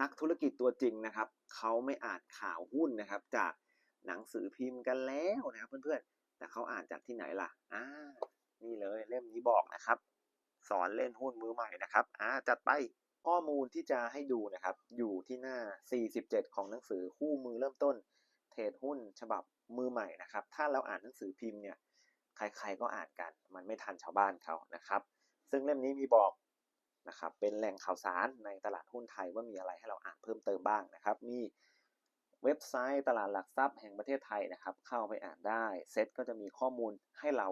นักธุรกิจตัวจริงนะครับเขาไม่อ่านข่าวหุ้นนะครับ จากหนังสือพิมพ์กันแล้วนะครับเพื่อนๆ แต่เขาอ่านจากที่ไหนล่ะอ่านี่เลยเล่มนี้บอกนะครับ สอนเล่นหุ้นมือใหม่นะครับอ่าจัดไปข้อมูลที่จะให้ดูนะครับ อยู่ที่หน้า 47 ของหนังสือคู่มือเริ่มต้น เทรดหุ้นฉบับมือใหม่นะครับ ถ้าเราอ่านหนังสือพิมพ์เนี่ย ใครๆก็อ่านกัน มันไม่ทันชาวบ้านเขานะครับ ซึ่งเล่มนี้มีบอก นะครับเป็นแหล่งข่าวสารในตลาดหุ้นไทยว่ามีอะไรให้เราอ่านเพิ่มเติมบ้างนะครับ มีเว็บไซต์ตลาดหลักทรัพย์แห่งประเทศไทยนะครับ เข้าไปอ่านได้เซ็ตก็จะมีข้อมูลให้เรา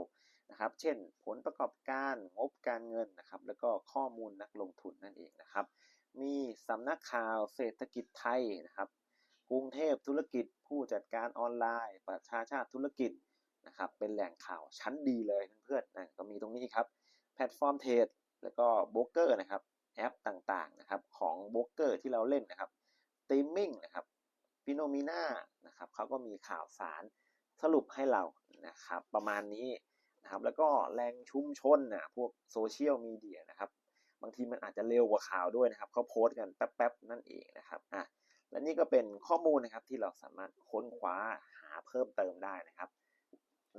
นะครับ เช่นผลประกอบการงบการเงินนะครับ แล้วก็ข้อมูลนักลงทุนนั่นเองนะครับ มีสำนักข่าวเศรษฐกิจไทยนะครับกรุงเทพธุรกิจ ผู้จัดการออนไลน์ ประชาชาติธุรกิจนะครับ เป็นแหล่งข่าวชั้นดีเลยเพื่อนๆนะก็มีตรงนี้ครับแพลตฟอร์มเทรด แล้วก็โบรกเกอร์นะครับแอปต่างๆนะครับของโบรกเกอร์ที่เราเล่นนะครับตีมมิ่งนะครับฟิโนมิน่านะครับเขาก็มีข่าวสารสรุปให้เรานะครับประมาณนี้นะครับแล้วก็แรงชุมชนนะพวกโซเชียลมีเดียนะครับบางทีมันอาจจะเร็วกว่าข่าวด้วยนะครับเขาโพสต์กันแป๊บๆนั่นเองนะครับอะและนี่ก็เป็นข้อมูลนะครับที่เราสามารถค้นคว้าหาเพิ่มเติมได้นะครับ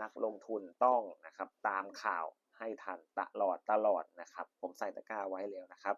นักลงทุนต้องนะครับตามข่าว ให้ทันตลอดตลอดนะครับ ผมใส่ตะกร้าไว้แล้วนะครับ